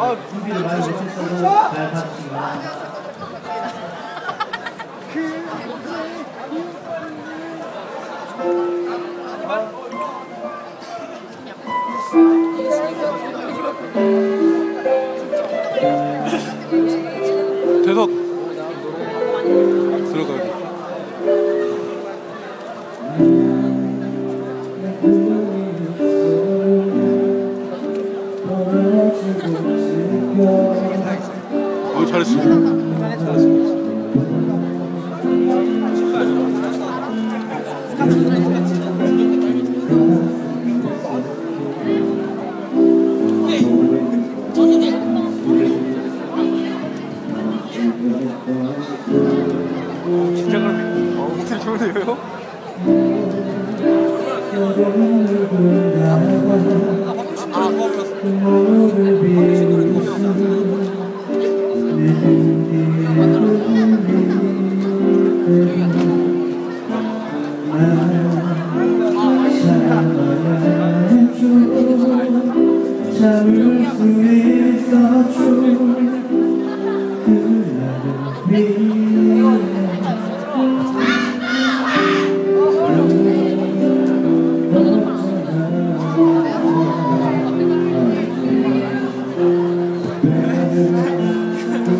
아, 준비를 많이 하셨다고 잘 봤습니다. 대석 들어가요. 진짜 그런데 어, 목소리 좋은데요? 참을 수 있었죠 그날을 위해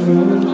지쳐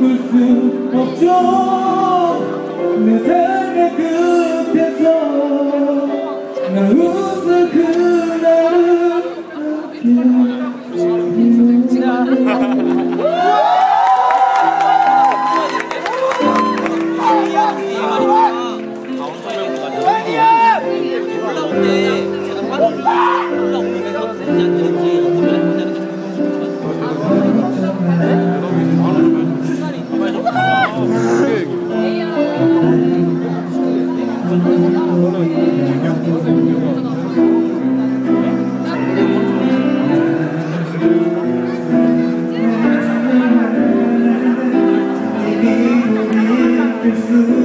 묶을 수 없죠. 내 삶의 끝에서 나 웃을 Jesus.